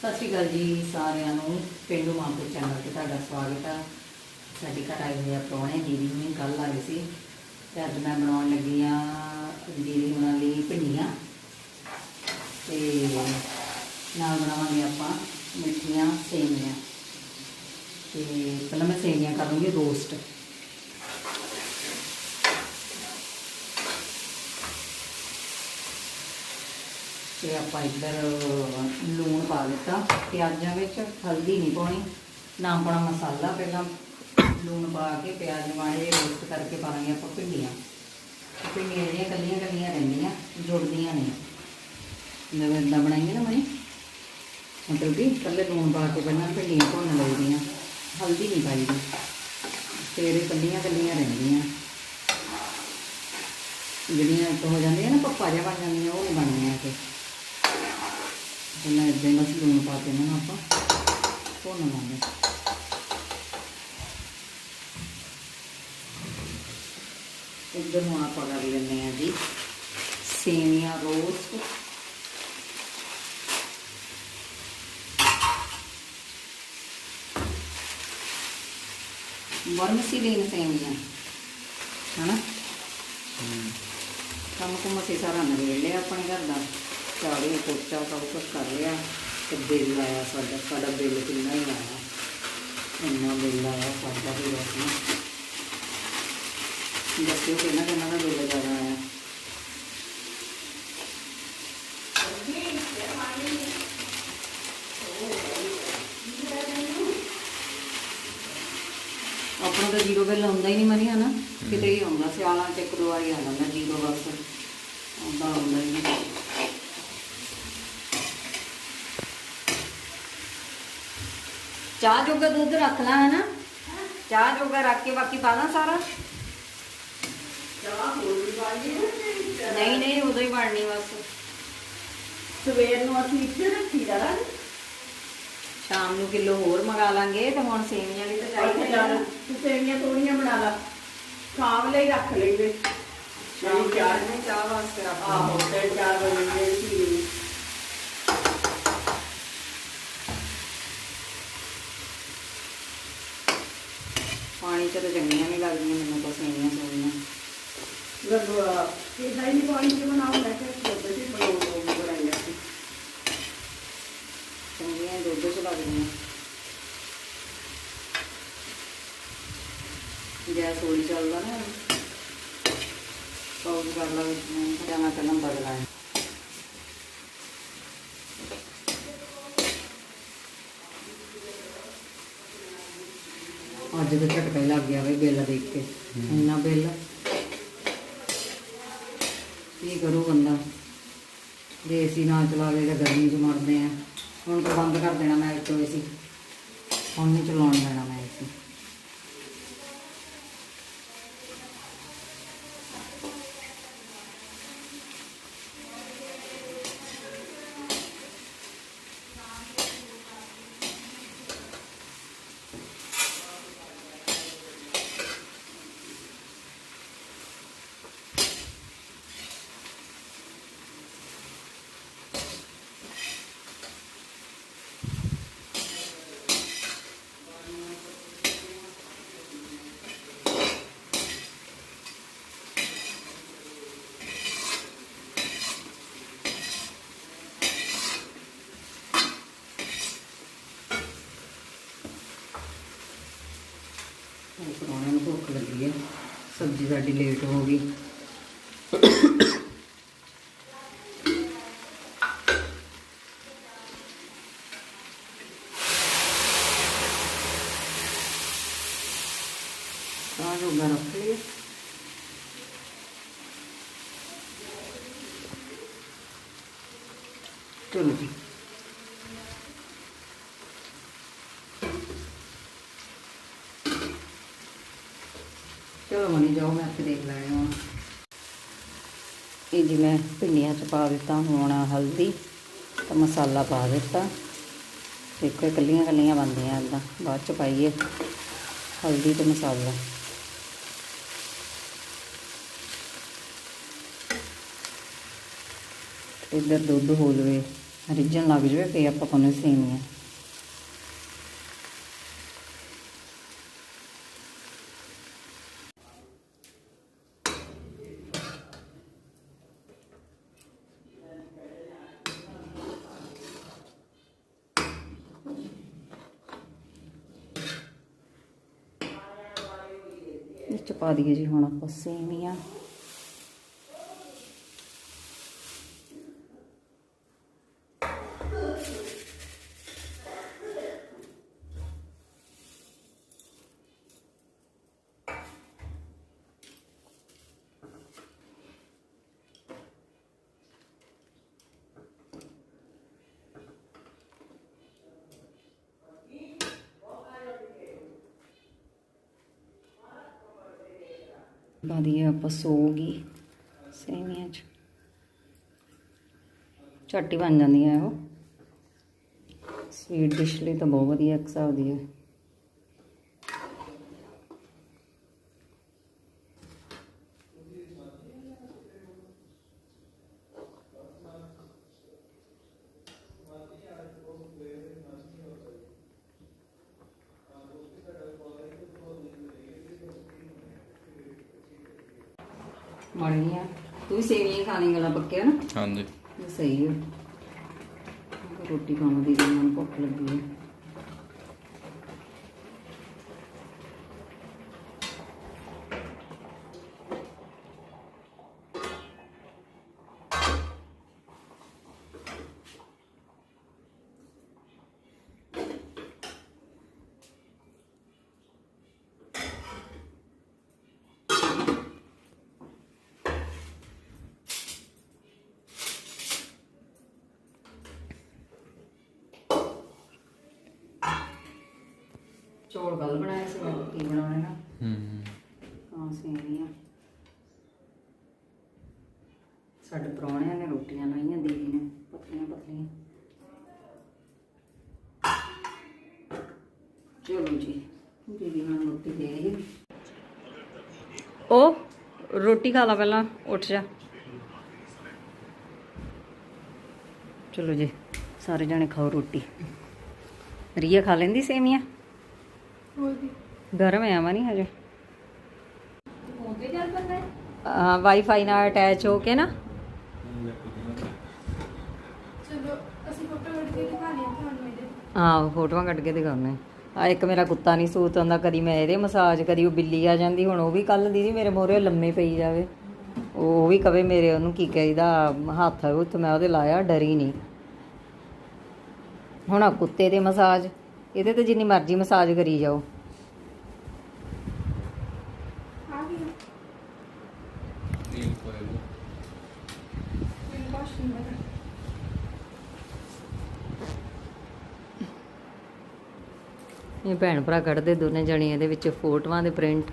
ਸਤਿ ਸ਼੍ਰੀ ਅਕਾਲ ਜੀ ਸਾਰਿਆਂ ਨੂੰ, ਪਿੰਡੂ ਮਾਮਪੁਰ ਚੈਨਲ ਤੇ ਤੁਹਾਡਾ ਸਵਾਗਤ ਹੈ ਸਾਡੇ ਘਰ ਆਏ ਹੋਏ ਆ ਪ੍ਰਾਹੁਣੇ, ਦੀਦੀ ਹੁਣੀ ਕੱਲ ਆਏ ਸੀ ਤੇ ਅੱਜ ਮੈਂ ਬਣਾਉਣ ਲੱਗੀ ਆ ਦੀਦੀ ਹੁਣਾਂ ਲਈ ਭਿੰਡੀਆਂ। ਤੇ ਨਾਲ ਬਣਾਵਾਂਗੇ ਆਪਾਂ ਮਿੱਠੀਆਂ ਸੇਵੀਆਂ ਤੇ ਪਹਿਲਾਂ ਮੈਂ ਸੇਵੀਆਂ ਕਰੂੰਗੀ ਰੋਸਟ। ਤੇ ਆਪਾਂ ਇੱਧਰ ਲੂਣ ਪਾ ਦਿੱਤਾ। ਪਿਆਜ਼ਾਂ ਵਿੱਚ ਹਲਦੀ ਨਹੀਂ ਪਾਉਣੀ। ਨਾ ਪਾਉਣਾ ਮਸਾਲਾ ਪਹਿਲਾਂ ਲੂਣ ਪਾ ਕੇ ਪਿਆਜ਼ ਮਾੜੇ ਰੋਸਟ ਕਰਕੇ ਪਾਵਾਂਗੇ ਆਪਾਂ ਭਿੰਡੀਆਂ। ਭਿੰਡੀਆਂ ਜਿਹੜੀਆਂ ਕੱਲੀਆਂ ਕੱਲੀਆਂ ਰਹਿੰਦੀਆਂ, ਜੁੜਦੀਆਂ ਨਹੀਂ। ਜਿਵੇਂ ਇਦਾਂ ਬਣਾਈਏ ਨਾ ਮਣੀ। ਮਤਲਬ ਕਿ ਕੱਲੇ ਲੂਣ ਪਾ ਕੇ ਪਹਿਲਾਂ ਭਿੰਡੀਆਂ ਭੁੰਨ ਲਈਦੀਆਂ। ਹਲਦੀ ਨਹੀਂ ਪਾਈਦੀ। ਫਿਰ ਇਹ ਕੱਲੀਆਂ ਕੱਲੀਆਂ ਰਹਿੰਦੀਆਂ। ਜਿਹੜੀਆਂ ਹੋ ਜਾਂਦੀਆਂ ਨਾ, ਪੱਪਾ ਜਿਹਾ ਬਣ ਜਾਂਦੀਆਂ, ਉਹ ਨਹੀਂ ਬਣਦੀਆਂ ਤੇ ਪਹਿਲਾਂ ਇਦਾਂ ਹੀ ਬਸ ਲੂਣ ਪਾ ਕੇ ਇਹਨਾਂ ਨੂੰ ਆਪਾਂ ਭੁੰਨ ਲਾਂਗੇ। ਇੱਧਰ ਨੂੰ ਆਪਾਂ ਕਰ ਲੈਂਦੇ ਆ ਜੀ ਸੇਵੀਆਂ ਰੋਸਟ। ਵਰਮਸੀਲੀਨ ਸੇਵੀਆਂ ਹਨਾ? ਕੰਮ ਕੁਮ ਅਸੀਂ ਸਾਰਾ ਨਵੇੜ ਲਿਆ ਆਪਣੇ ਘਰ ਦਾ। ਝਾੜੂ ਪੋਚਾ ਸਭ ਕੁਝ ਕਰ ਲਿਆ ਤੇ ਬਿੱਲ ਆਇਆ ਸਾਡਾ ਸਾਡਾ ਬਿੱਲ ਕਿੰਨਾ ਹੀ ਆਇਆ। ਇੰਨਾ ਬਿੱਲ ਆਇਆ ਸਾਡਾ ਵੀ ਬਸ। ਦੱਸਿਓ ਕਿੰਨਾ ਕਿੰਨਾ ਦਾ ਬਿੱਲ ਜ਼ਿਆਦਾ ਆਇਆ। ਆਪਣਾ ਤਾਂ ਜ਼ੀਰੋ ਬਿੱਲ ਆਉਂਦਾ ਹੀ ਨਹੀਂ ਮਨੀ ਹਨਾ ਕਿਤੇ ਹੀ ਆਉਂਦਾ, ਸਿਆਲਾਂ ਚ ਇੱਕ ਦੋ ਵਾਰੀ ਆ ਜਾਂਦਾ ਜ਼ੀਰੋ ਬਸ ਆਉਂਦਾ ਆਉਂਦਾ ਹੀ ਨਹੀਂ ਚਾਹ ਜੋਗਾ ਦੁੱਧ ਰੱਖ ਲਾ ਹੈ ਨਾ? ਚਾਹ ਜੋਗਾ ਰੱਖ ਕੇ ਬਾਕੀ ਪਾ ਦਾਂ ਸਾਰਾ? ਨਹੀਂ ਨਹੀਂ ਉਦੋਂ ਹੀ ਬਣਨੀ ਬਸ। ਸਵੇਰ ਨੂੰ ਅਸੀਂ ਇੱਥੇ ਰੱਖੀ ਦਾ ਰਾਂ ਸ਼ਾਮ ਨੂੰ ਕਿਲੋ ਹੋਰ ਮੰਗਾ ਲਾਂਗੇ ਤੇ ਹੁਣ ਸੇਵੀਆਂ ਵੀ ਤਾਂ ਚੱਲ ਤੂੰ ਸੇਵੀਆਂ ਤੋੜੀਆਂ ਬਣਾ ਲਾ। ਖਾਵ ਲਈ ਰੱਖ ਲਈਏ। ਸ਼ਾਮ ਸ਼ਾਮ ਚਾਰ ਨੂੰ ਚਾਹ। ਵਾਸਤੇ ਆਹੋ ਤੇ ਚਾਰ ਵਜੇ ਸੀ ਪਾਣੀ ਚ ਤਾਂ ਚੰਗੀਆਂ ਨਹੀਂ ਲੱਗਦੀਆਂ ਮੈਨੂੰ ਤਾਂ ਸੇਵੀਆਂ ਸੇਵੀਆਂ ਗੱਗਵਾ ਇਹ ਦਹੀਂ ਨਹੀਂ ਪਾਣੀ ਚ ਬਣਾਉਂ ਲੈ ਕੇ ਛੋਟੇ ਜਿਹੇ ਬਣਾਉਂ ਬਣਾਈਆਂ ਸੀ ਚੰਗੀਆਂ ਦੁੱਧ ਚ ਲੱਗਦੀਆਂ। ਗੈਸ ਹੌਲੀ ਚੱਲਦਾ ਨਾ। ਪੌਜ ਕਰ ਲਾ ਵਿੱਚ ਮੈਂ ਪਹਿਲਾਂ ਬਦਲਾਂ ਅੱਜ ਤਾਂ ਝਟਕਾ ਹੀ ਲੱਗ ਗਿਆ ਬਈ ਬਿੱਲ ਦੇਖ ਕੇ। ਇੰਨਾ ਬਿੱਲ। ਕੀ ਕਰੂ ਬੰਦਾ? ਜੇ ਏਸੀ ਨਾ ਚਲਾਵੇ ਤਾਂ ਗਰਮੀ 'ਚ ਮਰਦੇ ਆ। ਹੁਣ ਤਾਂ ਬੰਦ ਕਰ ਦੇਣਾ ਮੈਂ ਏਸੀ ਹੁਣ ਨਹੀਂ ਚਲਾਉਣ ਦੇਣਾ ਮੈਂ ਏਸੀ ਉਹ ਪ੍ਰਾਹੁਣੇ ਨੂੰ ਭੁੱਖ ਲੱਗੀ ਹੈ ਸਬਜ਼ੀ ਸਾਡੀ ਲੇਟ ਹੋ ਗਈ ਤਾਂ ਜੋ ਮੈਂ ਰੱਖ ਲਿਆ ਚਲੋ ਜੀ ਚਲੋ ਜਾਓ, ਮੈਂ ਆਪੇ ਦੇਖ ਲੈਣੀ ਹੁਣ। ਇਹ ਜੀ ਭਿੰਡੀਆਂ ਚ ਪਾ ਦਿੱਤਾ, ਹੁਣ ਹਲਦੀ, ਤੇ ਮਸਾਲਾ ਪਾ ਦਿੱਤਾ। ਦੇਖੋ, ਇਹ ਕੱਲੀਆਂ ਕੱਲੀਆਂ ਬਣਦੀਆਂ ਇਦਾਂ ਬਾਅਦ ਚ ਪਾਈਏ ਹਲਦੀ ਤੇ ਮਸਾਲਾ। ਇੱਧਰ ਦੁੱਧ ਹੋ ਜਵੇ, ਰਿੱਝਣ ਲੱਗ ਜਾਵੇ ਫੇ ਆਪਾਂ ਪਾਉਣੇ ਸੇਮੀਆਂ। ਇਹ ਚ ਪਾ ਦਈਏ ਜੀ ਹੁਣ ਆਪਾਂ ਸੇਮੀਆਂ ਵਧੀਆ ਦਈਏ ਆਪਾਂ ਗਈ। ਸੇਵੀਆਂ ਚ ਝੱਟ ਹੀ ਬਣ ਜਾਂਦੀਆਂ ਉਹ। ਸਵੀਟ ਡਿਸ਼ ਲਈ ਤਾਂ ਬਹੁਤ ਵਧੀਆ ਇੱਕ ਹਿਸਾਬ ਦੀ ਹੈ ਬਣ ਗਈਆਂ ਤੂੰ ਵੀ ਸੇਵੀਆਂ ਖਾਣੀ ਗਲਾ ਪੱਕਿਆ ਨਾ? ਹਾਂਜੀ। ਸਹੀ ਹੈ ਰੋਟੀ ਖਾਣ ਦੀ ਮੈਨੂੰ ਭੁੱਖ ਲੱਗੀ ਹੈ ਚੌਲ ਕੱਲ ਬਣਾਏ ਸੀ ਮੈਂ ਕੀ ਬਣਾਉਣੇ ਨਾ। ਹੂੰ ਹਾਂ। ਸੇਵੀਆਂ। ਸਾਡੇ ਪ੍ਰਾਹੁਣਿਆਂ ਨੇ ਰੋਟੀਆਂ ਲਾਈਆਂ ਦੀਦੀ ਨੇ ਪਤਲੀਆਂ ਪਤਲੀਆਂ। ਚਲੋ ਜੀ ਦੀਦੀ ਹੁਣ ਰੋਟੀ ਦੇ ਰਹੀ ਉਹ ਰੋਟੀ ਖਾ ਲਾ ਪਹਿਲਾਂ ਉੱਠ ਜਾ। ਚਲੋ ਜੀ ਸਾਰੇ ਜਣੇ ਖਾਓ ਰੋਟੀ। ਰੀਆ ਖਾ ਲੈਂਦੀ ਸੇਵੀਆਂ? ਗਰਮ ਹੈ ਆਵਾ ਨਹੀਂ ਹਜੇ। ਹਾਂ ਵਾਈਫਾਈ ਨਾਲ ਅਟੈਚ ਹੋ ਕੇ ਨਾ। ਚਲੋ ਅਸੀਂ ਫੋਟੋ ਕੱਢ ਕੇ ਦਿਖਾਣੇ ਆ ਤੁਹਾਨੂੰ ਇਹਦੇ ਹਾਂ ਫੋਟੋਆਂ ਕੱਢ ਕੇ ਦਿਖਾਉਣੇ ਆ ਇੱਕ ਮੇਰਾ ਕੁੱਤਾ ਨਹੀਂ ਸੂਤ ਆਉਂਦਾ ਕਦੀ ਮੈਂ ਇਹਦੇ ਮਸਾਜ ਕਦੀ ਉਹ ਬਿੱਲੀ ਆ ਜਾਂਦੀ ਹੁਣ ਉਹ ਵੀ ਕੱਲ ਦੀਦੀ ਮੇਰੇ ਮੋਰੇ ਲੰਮੇ ਪਈ ਜਾਵੇ। ਉਹ ਵੀ ਕਵੇ ਮੇਰੇ ਉਹਨੂੰ ਕੀ ਕਹੀਦਾ ਹੱਥ ਉੱਤ ਮੈਂ ਉਹਦੇ ਲਾਇਆ ਡਰੀ ਨਹੀਂ। ਹੁਣ ਆ ਕੁੱਤੇ ਦੇ ਮਸਾਜ ਇਹਦੇ ਤੇ ਜਿੰਨੀ ਮਰਜ਼ੀ ਮਸਾਜ ਕਰੀ ਜਾਓ। ਇਹ ਭੈਣ ਭਰਾ ਕੱਢਦੇ ਦੋਨੇ ਜਣੇ, ਇਹਦੇ ਵਿੱਚ ਫੋਟੋਆਂ ਦੇ ਪ੍ਰਿੰਟ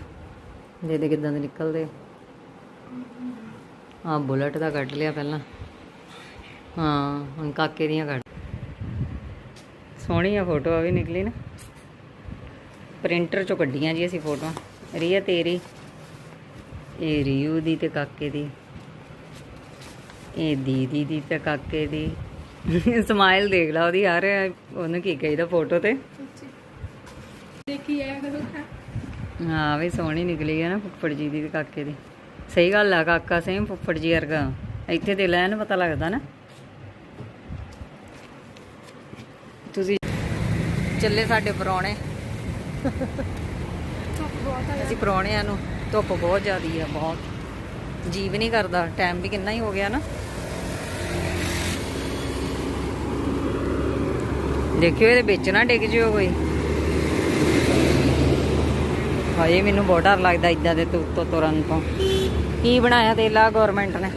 ਦੇ ਦੇ ਕਿਦਾਂ ਦੇ ਨਿਕਲਦੇ। ਹਾਂ ਬੁਲਟ ਦਾ ਕੱਢ ਲਿਆ ਪਹਿਲਾਂ। ਹਾਂ, ਹੁਣ ਕਾਕੇ ਦੀਆਂ ਕੱਢ ਸੋਹਣੀ ਆ ਫੋਟੋ ਆ ਵੀ ਨਿਕਲੀ ਨਾ। ਪ੍ਰਿੰਟਰ ਚੋਂ ਕੱਢੀਆਂ ਜੀ ਅਸੀਂ ਫੋਟੋਆਂ। ਰੀਆ ਤੇਰੀ। ਇਹ ਰੀਊ ਦੀ ਤੇ ਕਾਕੇ ਦੀ। ਇਹ ਦੀਦੀ ਦੀ ਤੇ ਕਾਕੇ ਦੀ। ਸਮਾਈਲ ਦੇਖ ਲਾ ਉਹਦੀ ਯਾਰ, ਉਹਨੂੰ ਕੀ ਕਹੀਦਾ ਫੋਟੋ ਤੇ? ਦੇਖੀ ਆਇਆ ਕਰੋ ਹਾਂ, ਵੀ ਸੋਹਣੀ ਨਿਕਲੀ ਆ ਨਾ ਫੁੱਫੜ ਜੀ ਦੀ ਤੇ ਕਾਕੇ ਦੀ। ਸਹੀ ਗੱਲ ਆ, ਕਾਕਾ ਸੇਮ ਫੁੱਫੜ ਜੀ ਵਰਗਾ। ਇੱਥੇ ਤੇ ਲੈਣ ਪਤਾ ਲੱਗਦਾ ਨਾ। ਚੱਲੇ ਸਾਡੇ ਪਰੌਣੇ। ਅਸੀਂ ਪਰੌਣਿਆਂ ਨੂੰ ਧੁੱਪ ਬਹੁਤ ਜ਼ਿਆਦੀ ਆ ਬਹੁਤ। ਜੀਵ ਨਹੀਂ ਕਰਦਾ ਟਾਈਮ ਵੀ ਕਿੰਨਾ ਹੀ ਹੋ ਗਿਆ ਨਾ। ਦੇਖਿਓ ਇਹਦੇ ਵਿੱਚ ਨਾ ਡਿੱਗ ਜਿਓ ਕੋਈ। ਹਾਏ ਮੈਨੂੰ ਬਹੁਤ ਡਰ ਲੱਗਦਾ ਇਦਾਂ ਦੇ ਤੋਂ ਤੁਰਨ ਤੋਂ। ਕੀ ਬਣਾਇਆ ਤੇਲਾ ਗਵਰਨਮੈਂਟ ਨੇ?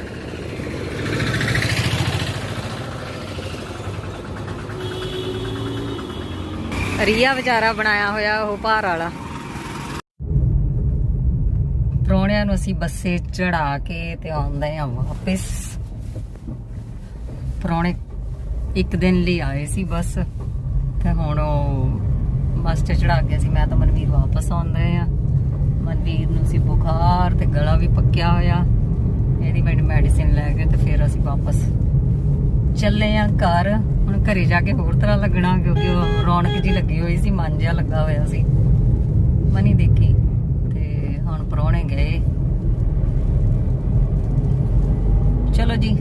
ਰੀਆ ਵਿਚਾਰਾ ਬਣਾਇਆ ਹੋਇਆ ਉਹ ਭਾਰ ਵਾਲਾ। ਪ੍ਰਾਹੁਣਿਆਂ ਨੂੰ ਅਸੀਂ ਬੱਸੇ ਚੜਾ ਕੇ ਤੇ ਆਉਂਦੇ ਆ ਵਾਪਸ। ਪ੍ਰਾਹੁਣੇ ਇੱਕ ਦਿਨ ਲਈ ਆਏ ਸੀ ਬਸ ਤੇ ਹੁਣ ਉਹ ਬੱਸ ਤੇ ਚੜਾ ਕੇ ਸੀ ਮੈਂ ਤਾਂ ਮਨਵੀਰ ਵਾਪਸ ਆਉਂਦੇ ਆ ਮਨਵੀਰ ਨੂੰ ਸੀ ਬੁਖਾਰ ਤੇ ਗਲਾ ਵੀ ਪੱਕਿਆ ਹੋਇਆ। ਇਹਦੀ ਮੈਂ ਮੈਡੀਸਿਨ ਲੈ ਕੇ ਤੇ ਫਿਰ ਅਸੀਂ ਵਾਪਸ ਚੱਲੇ ਆ ਘਰ। ਘਰੇ ਜਾ ਕੇ ਹੋਰ ਤਰ੍ਹਾਂ ਲੱਗਣਾ, ਕਿਉਂਕਿ ਉਹ ਰੌਣਕ ਜੀ ਲੱਗੀ ਹੋਈ ਸੀ, ਮਨ ਜਿਹਾ ਲੱਗਾ ਹੋਇਆ ਸੀ। ਮਨੀ ਦੇਖੀ, ਤੇ ਹੁਣ ਪਰੋਣੇ ਗਏ। ਚਲੋ ਜੀ,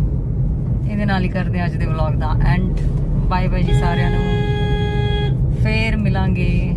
ਇਹਦੇ ਨਾਲ ਹੀ ਕਰਦੇ ਅੱਜ ਦੇ ਵਲੌਗ ਦਾ ਐਂਡ ਬਾਏ ਬਾਏ ਜੀ ਸਾਰਿਆਂ ਨੂੰ। ਫੇਰ ਮਿਲਾਂਗੇ।